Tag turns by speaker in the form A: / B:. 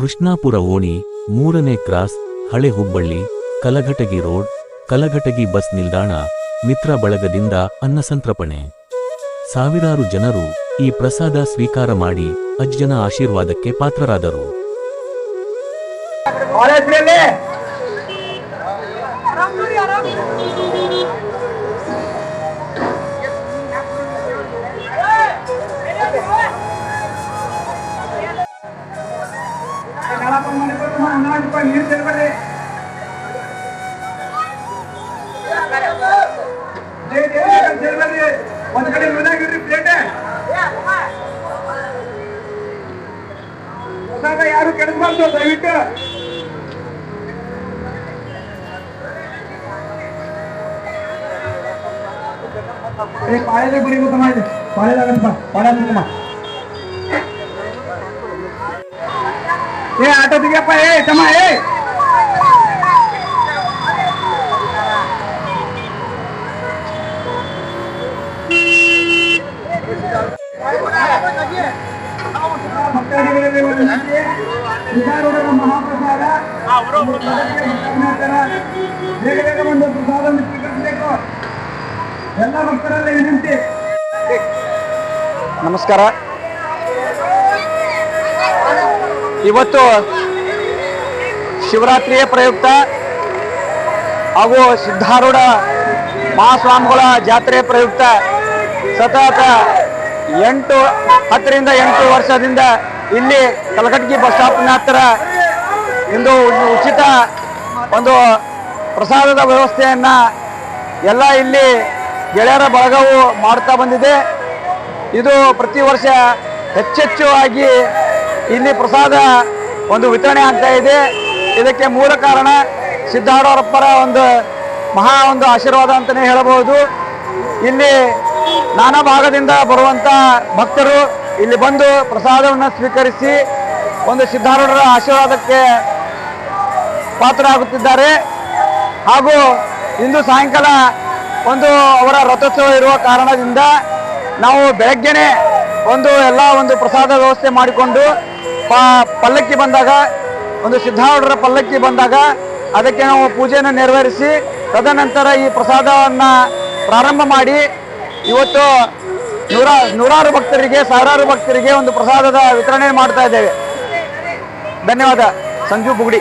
A: ಕೃಷ್ಣಾಪುರ ಓಣಿ, ಮೂರನೇ ಕ್ರಾಸ್, ಹಳೆ ಹುಬ್ಬಳ್ಳಿ, ಕಲಘಟಗಿ ರೋಡ್, ಕಲಘಟಗಿ ಬಸ್ ನಿಲ್ದಾಣ, ಮಿತ್ರ ಬಳಗದಿಂದ ಅನ್ನಸಂತ್ರಪಣೆ ಸಾವಿರಾರು ಜನರು ಈ ಪ್ರಸಾದ ಸ್ವೀಕಾರ ಮಾಡಿ ಅಜ್ಜನ ಆಶೀರ್ವಾದಕ್ಕೆ ಪಾತ್ರರಾದರು.
B: ಕಾಲೇಜ್ನಲ್ಲಿ ನೀರು ಚೆಲ್ಬೇಡಿ ಚೆಲ್ಬೇಡಿ ಒಂದ್ ಕಡೆ ಮನೆಯಾಗಿರ್ರಿ ಪ್ಲೇಟೆ ಪ್ರಸಾದ ಯಾರು ಕೆಡಿಸ್ಬಾರ್ದು ದಯವಿಟ್ಟು ಏ ಪಾಳೆಲೆ ಬರೀ ಮುಖಮ ಇದೆ ಏ, ಆಟೋ ತೆಗಿಯಪ್ಪ, ಏ, ತಮ್ಮ, ಏ. ಮಹಾಪ್ರಸಾದ ಬೇಗ ಬೇಗ ಒಂದು ಪ್ರಸಾದವನ್ನು ಸ್ವೀಕರಿಸಬೇಕು ಎಲ್ಲ ಭಕ್ತರಲ್ಲಿ ವಿನಂತಿ
C: ನಮಸ್ಕಾರ. ಇವತ್ತು ಶಿವರಾತ್ರಿಯ ಪ್ರಯುಕ್ತ ಹಾಗೂ ಸಿದ್ಧಾರೂಢ ಮಹಾಸ್ವಾಮಿಗಳ ಜಾತ್ರೆ ಪ್ರಯುಕ್ತ ಸತತ ಎಂಟು, ಹತ್ತರಿಂದ ಎಂಟು ವರ್ಷದಿಂದ ಇಲ್ಲಿ ಕಲಕಟ್ಗಿ ಬಸ್ ಸ್ಟಾಪ್ನ ಹತ್ತಿರ ಇಂದು ಉಚಿತ ಒಂದು ಪ್ರಸಾದದ ವ್ಯವಸ್ಥೆಯನ್ನು ಎಲ್ಲ ಇಲ್ಲಿ ಗೆಳೆಯರ ಬಳಗವು ಮಾಡ್ತಾ ಬಂದಿದೆ. ಇದು ಪ್ರತಿ ವರ್ಷ ಹೆಚ್ಚೆಚ್ಚು ಆಗಿ ಇಲ್ಲಿ ಪ್ರಸಾದ ಒಂದು ವಿತರಣೆ ಆಗ್ತಾ ಇದೆ. ಇದಕ್ಕೆ ಮೂಲ ಕಾರಣ ಸಿದ್ಧಾರೂಢಪ್ಪರ ಒಂದು ಮಹಾ ಒಂದು ಆಶೀರ್ವಾದ ಅಂತಲೇ ಹೇಳಬಹುದು. ಇಲ್ಲಿ ನಾನಾ ಭಾಗದಿಂದ ಬರುವಂಥ ಭಕ್ತರು ಇಲ್ಲಿ ಬಂದು ಪ್ರಸಾದವನ್ನು ಸ್ವೀಕರಿಸಿ ಒಂದು ಸಿದ್ಧಾರೂಢರ ಆಶೀರ್ವಾದಕ್ಕೆ ಪಾತ್ರರಾಗುತ್ತಿದ್ದಾರೆ. ಹಾಗೂ ಇಂದು ಸಾಯಂಕಾಲ ಒಂದು ಅವರ ರಥೋತ್ಸವ ಇರುವ ಕಾರಣದಿಂದ ನಾವು ಬೆಳಗ್ಗೆನೆ ಒಂದು ಎಲ್ಲ ಒಂದು ಪ್ರಸಾದ ವ್ಯವಸ್ಥೆ ಮಾಡಿಕೊಂಡು ಪಲ್ಲಕ್ಕಿ ಬಂದಾಗ, ಒಂದು ಸಿದ್ಧಾರೂಢರ ಪಲ್ಲಕ್ಕಿ ಬಂದಾಗ ಅದಕ್ಕೆ ನಾವು ಪೂಜೆಯನ್ನು ನೆರವೇರಿಸಿ, ತದನಂತರ ಈ ಪ್ರಸಾದವನ್ನು ಪ್ರಾರಂಭ ಮಾಡಿ, ಇವತ್ತು ನೂರ, ನೂರಾರು ಭಕ್ತರಿಗೆ, ಸಾವಿರಾರು ಭಕ್ತರಿಗೆ ಒಂದು ಪ್ರಸಾದದ ವಿತರಣೆ ಮಾಡ್ತಾ ಇದ್ದೇವೆ. ಧನ್ಯವಾದ. ಸಂಜು ಬುಗುಡಿ.